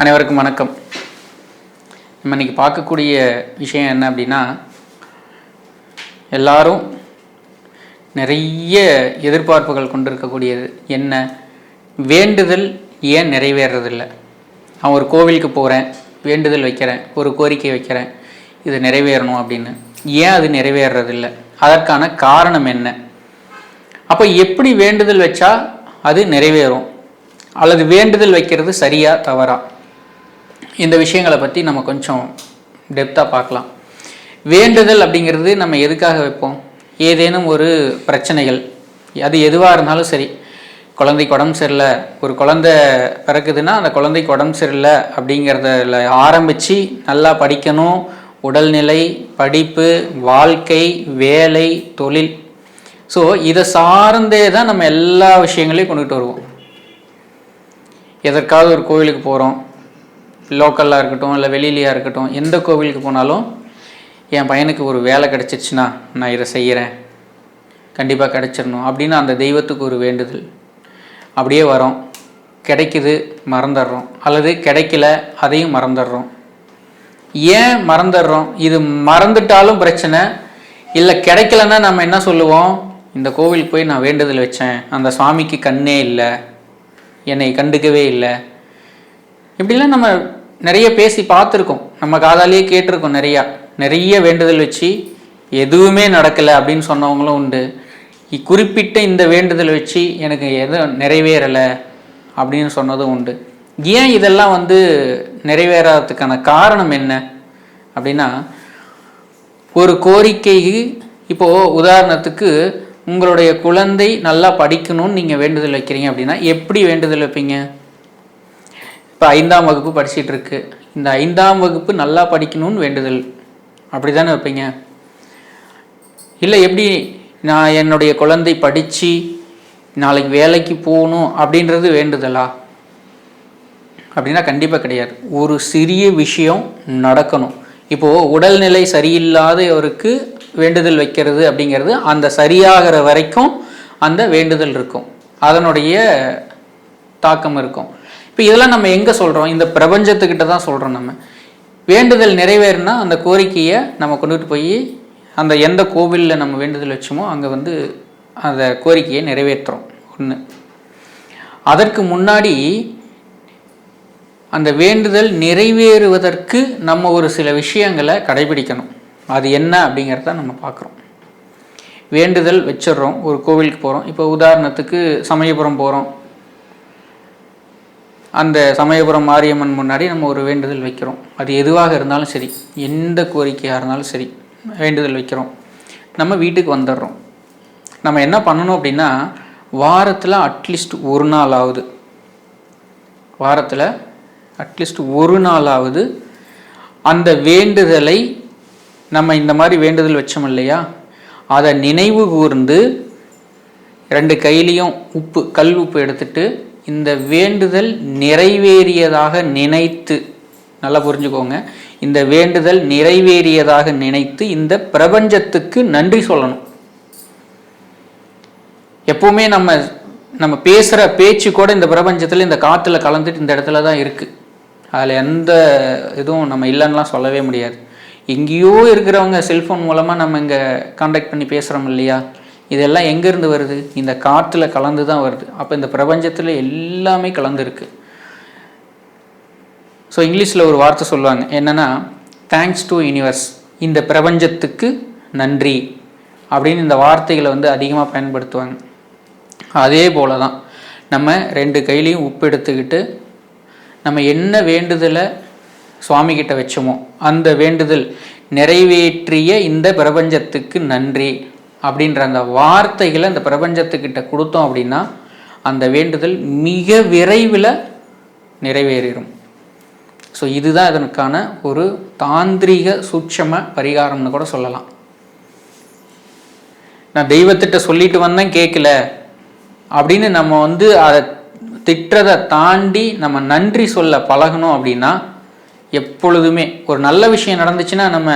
அனைவருக்கும் வணக்கம். நம்ம இன்னைக்கு பார்க்கக்கூடிய விஷயம் என்ன அப்படின்னா எல்லாரும் நிறைய எதிர்பார்ப்புகள் கொண்டிருக்கக்கூடியது என்ன? வேண்டுதல் ஏன் நிறைவேறதில்லை நான் ஒரு கோவிலுக்கு போகிறேன் வேண்டுதல் வைக்கிறேன் ஒரு கோரிக்கை வைக்கிறேன் இது நிறைவேறணும் அப்படின்னு. ஏன் அது நிறைவேறதில்லை அதற்கான காரணம் என்ன? அப்போ எப்படி வேண்டுதல் வச்சா அது நிறைவேறும்? அல்லது வேண்டுதல் வைக்கிறது சரியா தவறா? இந்த விஷயங்களை பற்றி நம்ம கொஞ்சம் டெப்த்தாக பார்க்கலாம். வேண்டுதல் அப்படிங்கிறது நம்ம எதுக்காக வைப்போம்? ஏதேனும் ஒரு பிரச்சனைகள் அது எதுவாக இருந்தாலும் சரி. குழந்தைக்கு உடம்பு சரியில்லை ஒரு குழந்தை பிறக்குதுன்னா அந்த குழந்தைக்கு உடம்பு சரியில்லை அப்படிங்கிறதுல ஆரம்பித்து நல்லா படிக்கணும். உடல்நிலை படிப்பு வாழ்க்கை வேலை தொழில். ஸோ இதை சார்ந்தே தான் நம்ம எல்லா விஷயங்களையும் கொண்டுகிட்டு வருவோம். எதற்காவது ஒரு கோவிலுக்கு போகிறோம் லோக்கலாக இருக்கட்டும் இல்லை வெளியிலையாக இருக்கட்டும் எந்த கோவிலுக்கு போனாலும் என் பையனுக்கு ஒரு வேலை கிடச்சிருச்சுன்னா நான் இதை செய்கிறேன் கண்டிப்பாக கிடச்சிடணும் அப்படின்னு அந்த தெய்வத்துக்கு ஒரு வேண்டுதல். அப்படியே வரோம். கிடைக்குது மறந்துடுறோம். அல்லது கிடைக்கல அதையும் மறந்துடுறோம். ஏன் மறந்துடுறோம்? இது மறந்துட்டாலும் பிரச்சனை. இல்லை கிடைக்கலன்னா நம்ம என்ன சொல்லுவோம்? இந்த கோவிலுக்கு போய் நான் வேண்டுதல் வச்சேன். அந்த சுவாமிக்கு கண்ணே இல்லை. என்னை கண்டுக்கவே இல்லை. இப்படிலாம் நம்ம நிறைய பேசி பார்த்துருக்கோம். நம்ம காதாலேயே கேட்டிருக்கோம் நிறையா. நிறைய வேண்டுதல் வச்சு எதுவுமே நடக்கலை அப்படின்னு சொன்னவங்களும் உண்டு. குறிப்பிட்ட இந்த வேண்டுதல் வச்சு எனக்கு எதுவும் நிறைவேறலை அப்படின்னு சொன்னதும் உண்டு. ஏன் இதெல்லாம் வந்து நிறைவேறாததுக்கான காரணம் என்ன? அப்படின்னா ஒரு கோரிக்கைக்கு இப்போது உதாரணத்துக்கு உங்களுடைய குழந்தை நல்லா படிக்கணும்னு நீங்கள் வேண்டுதல் வைக்கிறீங்க அப்படின்னா எப்படி வேண்டுதல் வைப்பீங்க? இப்போ ஐந்தாம் வகுப்பு படிச்சுட்டு இருக்கு இந்த ஐந்தாம் வகுப்பு நல்லா படிக்கணும்னு வேண்டுதல். அப்படி தானே வைப்பீங்க? இல்லை எப்படி நான் என்னுடைய குழந்தை படித்து நாளைக்கு வேலைக்கு போகணும் அப்படின்றது வேண்டுதலா? அப்படின்னா கண்டிப்பாக கிடையாது. ஒரு சிறிய விஷயம் நடக்கணும். இப்போது உடல்நிலை சரியில்லாதவருக்கு வேண்டுதல் வைக்கிறது அப்படிங்கிறது அந்த சரியாகிற வரைக்கும் அந்த வேண்டுதல் இருக்கும். அதனுடைய தாக்கம் இருக்கும். இப்போ இதெல்லாம் நம்ம எங்கே சொல்கிறோம் இந்த பிரபஞ்சத்துக்கிட்ட தான் சொல்கிறோம் நம்ம. வேண்டுதல் நிறைவேறினா அந்த கோரிக்கையை நம்ம கொண்டுகிட்டு போய் அந்த எந்த கோவிலில் நம்ம வேண்டுதல் வச்சோமோ அங்கே வந்து அந்த கோரிக்கையை நிறைவேற்றுறோம். ஒன்று அதற்கு முன்னாடி அந்த வேண்டுதல் நிறைவேறுவதற்கு நம்ம ஒரு சில விஷயங்களை கடைபிடிக்கணும். அது என்ன அப்படிங்கிறத நம்ம பார்க்குறோம். வேண்டுதல் வச்சிடுறோம். ஒரு கோவிலுக்கு போகிறோம் இப்போ உதாரணத்துக்கு சமயபுரம் போகிறோம் அந்த சமயபுரம் மாரியம்மன் முன்னாடி நம்ம ஒரு வேண்டுதல் வைக்கிறோம். அது எதுவாக இருந்தாலும் சரி எந்த கோரிக்கையாக இருந்தாலும் சரி வேண்டுதல் வைக்கிறோம். நம்ம வீட்டுக்கு வந்துடுறோம். நம்ம என்ன பண்ணணும் அப்படின்னா வாரத்தில் அட்லீஸ்ட் ஒரு நாள் ஆகுது வாரத்தில் அட்லீஸ்ட் ஒரு நாளாவது அந்த வேண்டுதலை நம்ம இந்த மாதிரி வேண்டுதல் வச்சோம் இல்லையா? அதை நினைவு கூர்ந்து ரெண்டு கையிலையும் உப்பு கல் உப்பு எடுத்துட்டு இந்த வேண்டுதல் நிறைவேறியதாக நினைத்து நல்லா புரிஞ்சுக்கோங்க. இந்த வேண்டுதல் நிறைவேறியதாக நினைத்து இந்த பிரபஞ்சத்துக்கு நன்றி சொல்லணும். எப்பவுமே நம்ம நம்ம பேசுகிற பேச்சு கூட இந்த பிரபஞ்சத்தில் இந்த காற்றுல கலந்துட்டு இந்த இடத்துல தான் இருக்குது அதில் எந்த இதுவும் நம்ம இல்லைன்னுலாம் சொல்லவே முடியாது. எங்கேயோ இருக்கிறவங்க செல்ஃபோன் மூலமாக நம்ம இங்கே காண்டாக்ட் பண்ணி பேசுகிறோம் இல்லையா? இதெல்லாம் எங்கேருந்து வருது? இந்த காற்றுல கலந்து தான் வருது. அப்போ இந்த பிரபஞ்சத்தில் எல்லாமே கலந்துருக்கு. ஸோ இங்கிலீஷில் ஒரு வார்த்தை சொல்லுவாங்க. என்னென்னா தேங்க்ஸ் டு யூனிவர்ஸ் இந்த பிரபஞ்சத்துக்கு நன்றி. அப்படின்னு இந்த வார்த்தைகளை வந்து அதிகமாக பயன்படுத்துவாங்க. அதே போல தான் நம்ம ரெண்டு கையிலையும் உப்பு எடுத்துக்கிட்டு நம்ம என்ன வேண்டுதலை சுவாமிகிட்ட வச்சோமோ அந்த வேண்டுதல் நிறைவேற்றிய இந்த பிரபஞ்சத்துக்கு நன்றி. அப்படின்ற அந்த வார்த்தைகளை அந்த பிரபஞ்சத்துக்கிட்ட கொடுத்தோம் அப்படின்னா அந்த வேண்டுதல் மிக விரைவில் நிறைவேறிடும் ஸோ இதுதான் இதற்கான ஒரு தாந்திரிக சூட்சம பரிகாரம்னு கூட சொல்லலாம். நான் தெய்வத்திட்ட சொல்லிட்டு வந்தேன் கேட்கல. அப்படின்னு நம்ம வந்து அதை திட்டுறதை தாண்டி நம்ம நன்றி சொல்ல பழகணும் அப்படின்னா எப்பொழுதுமே ஒரு நல்ல விஷயம் நடந்துச்சுன்னா நம்ம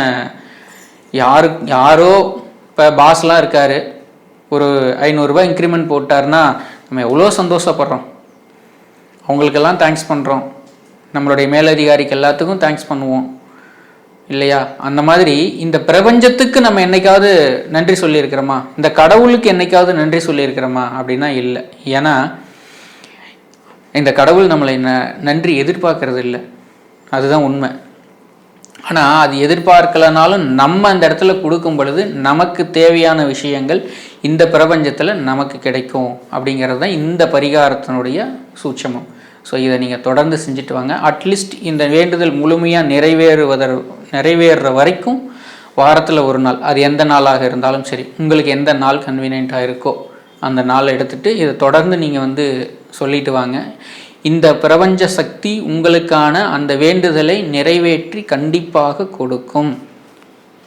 யாரு யாரோ இப்போ பாஸ்லாம் இருக்கார். ஒரு ஐநூறுரூவா இன்க்ரிமெண்ட் போட்டாருன்னா நம்ம எவ்வளோ சந்தோஷப்படுறோம். அவங்களுக்கெல்லாம் தேங்க்ஸ் பண்ணுறோம் நம்மளுடைய மேலதிகாரிக்கு எல்லாத்துக்கும் தேங்க்ஸ் பண்ணுவோம். இல்லையா? அந்த மாதிரி இந்த பிரபஞ்சத்துக்கு நம்ம என்னைக்காவது நன்றி சொல்லியிருக்கிறோமா? இந்த கடவுளுக்கு என்னைக்காவது நன்றி சொல்லியிருக்கிறோமா? அப்படின்னா இல்லை. ஏன்னா இந்த கடவுள் நம்மளை ந நன்றி எதிர்பார்க்கறது இல்லை அதுதான் உண்மை. ஆனால் அது எதிர்பார்க்கலனாலும் நம்ம அந்த இடத்துல கொடுக்கும் பொழுது நமக்கு தேவையான விஷயங்கள் இந்த பிரபஞ்சத்தில் நமக்கு கிடைக்கும் அப்படிங்கிறது தான் இந்த பரிகாரத்தினுடைய சூட்சமம். ஸோ இதை நீங்கள் தொடர்ந்து செஞ்சுட்டு வாங்க. அட்லீஸ்ட் இந்த வேண்டுதல் முழுமையாக நிறைவேறுவதற் நிறைவேறுற வரைக்கும் வாரத்தில் ஒரு நாள் அது எந்த நாளாக இருந்தாலும் சரி உங்களுக்கு எந்த நாள் கன்வீனியண்ட்டாக இருக்கோ அந்த நாளை எடுத்துகிட்டு இதை தொடர்ந்து நீங்கள் வந்து சொல்லிட்டு வாங்க. இந்த பிரபஞ்ச சக்தி உங்களுக்கான அந்த வேண்டுதலை நிறைவேற்றி கண்டிப்பாக கொடுக்கும்.